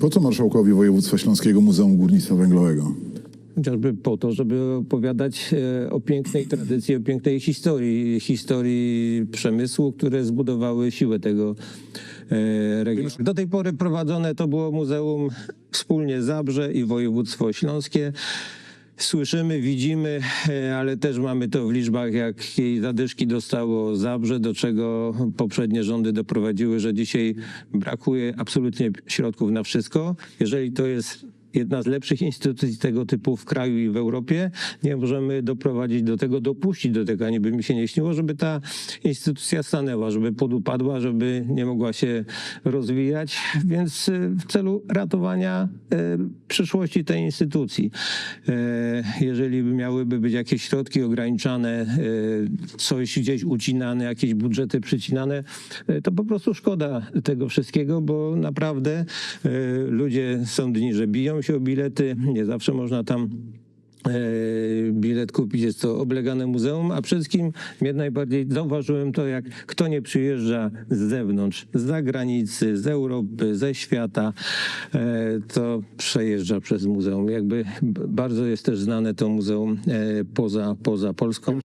Po co marszałkowi województwa śląskiego Muzeum Górnictwa Węglowego? Chociażby po to, żeby opowiadać e, o pięknej tradycji, o pięknej historii, historii przemysłu, które zbudowały siłę tego e, regionu. Do tej pory prowadzone to było muzeum wspólnie Zabrze i województwo śląskie. Słyszymy, widzimy, e, ale też mamy to w liczbach, jakiej zadyszki dostało Zabrze, do czego poprzednie rządy doprowadziły, że dzisiaj brakuje absolutnie środków na wszystko. Jeżeli to jest jedna z lepszych instytucji tego typu w kraju i w Europie, nie możemy doprowadzić do tego, dopuścić do tego, ani by mi się nie śniło, żeby ta instytucja stanęła, żeby podupadła, żeby nie mogła się rozwijać, więc y, w celu ratowania y, przyszłości tej instytucji. E, Jeżeli by miałyby być jakieś środki ograniczane, y, coś gdzieś ucinane, jakieś budżety przycinane, y, to po prostu szkoda tego wszystkiego, bo naprawdę y, ludzie są dni, że biją się o bilety, nie zawsze można tam e, bilet kupić, jest to oblegane muzeum, a przede wszystkim mnie najbardziej zauważyłem to, jak kto nie przyjeżdża z zewnątrz, z zagranicy, z Europy, ze świata, e, to przejeżdża przez muzeum. Jakby bardzo jest też znane to muzeum e, poza, poza Polską.